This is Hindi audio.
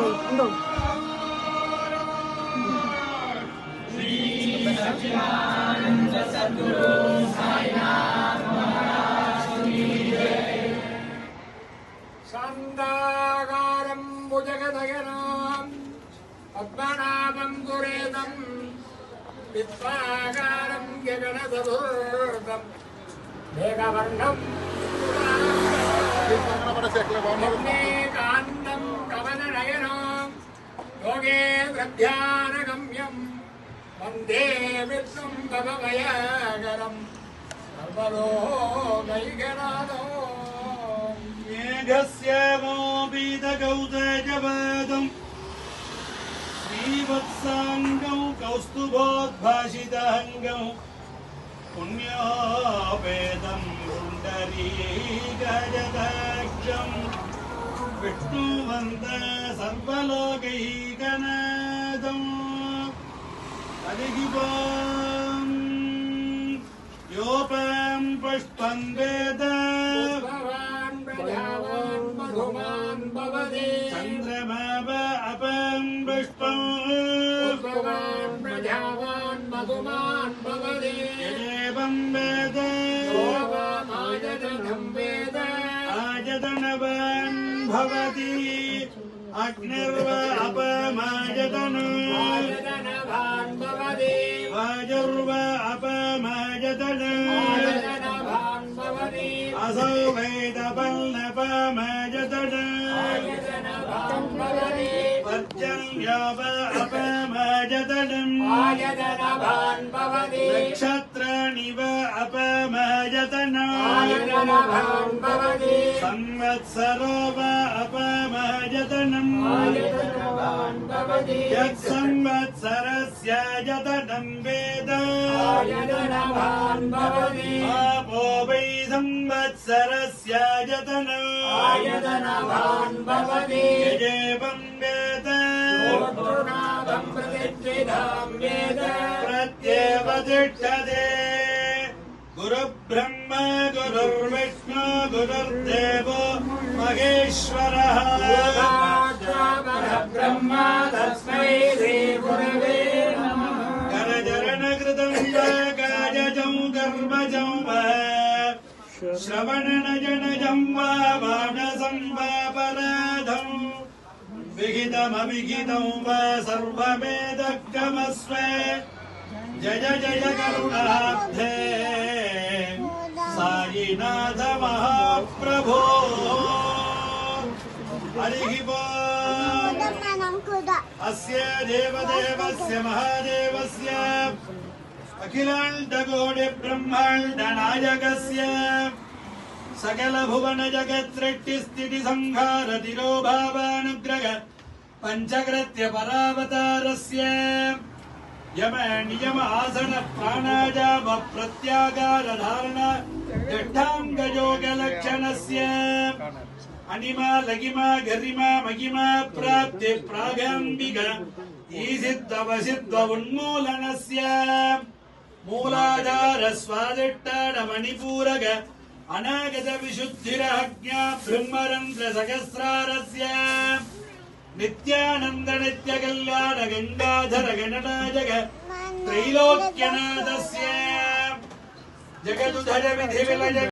운동. 산다가람 모자가다게나 아빠나밤 고래담 빗바가람 개변하다도담 내가 만남 내가 만남 योगे प्रध्यानगम्यं वंदे विष्णुं भवभयकरं सर्वलोकैकनाथो मेघस्यामोपीतकौतजपादम् श्रीवत्साङ्गौ विष्णुवन्त सर्वलोकैकनाथम्। हरिगिपाम् योपां पुष्पं वेद भवान् प्रजावान् मधुमान् भवति चन्द्रमाव अपं पुष्पम् भवान् प्रजावान् मधुमान् भवति यदेवं वेद योगमायतनं वेद आयतनवान् भवति अग्निर्व अपमायतन। वायुर्व अपमायतन। असौ वेदपल्लपमायतन पर्जन्याव अपमायतनम् आयतनवान् भवति नक्षत्राणि व अपमायतनम् आयतनवान् भवति संवत्सरो व अपमायतनम् आयतनवान् भवति वेद आपो वै संवत्सरस्यायतनम् आयतनवान् भवति यजेवं वेद। गोतृणादं प्रतिष्ठितां वेद। प्रत्येव तिष्ठते। गुरुब्रह्म गुरुर्विष्णु गुरुर्देवो महेश्वरः। ब्रह्म तस्मै श्रीगुरवे नमः करचरणकृतं वा काजजं कर्मजं वा श्रवणनजनजं वा मानसं वा पराधम् विहितमविहितं वा सर्वमेदक्रमस्व जय जय करुणाब्धे सायिनाथ महाप्रभो। हरिः अस्य देवदेवस्य महादेवस्य। अखिलाण्डकोटिब्रह्माण्डनायकस्य। सकलभुवनजगत्सृष्टिस्थितिसंहार तिरोभावानुग्रह पञ्चकृत्य परावतारस्य यम नियम आसन प्राणायाम प्रत्यागार धारण जट्टाङ्गयोगलक्षणस्य अनिमा लगिमा गरिमा, महिमा, प्राप्ति, प्रागाम्बिक ईसिद्ववसिद्व उन्मूलनस्य मूलाधार, स्वादिष्टान, मणिपूरक, अनागत विशुद्धिरज्ञा ब्रह्मरन्ध्र सहस्रारस्य। నిత్యానంద నిత్య కళ్యాణ గంగాధర గణనాజగ త్రైలోక్యనాథస్య జగదుధర విధి విలయ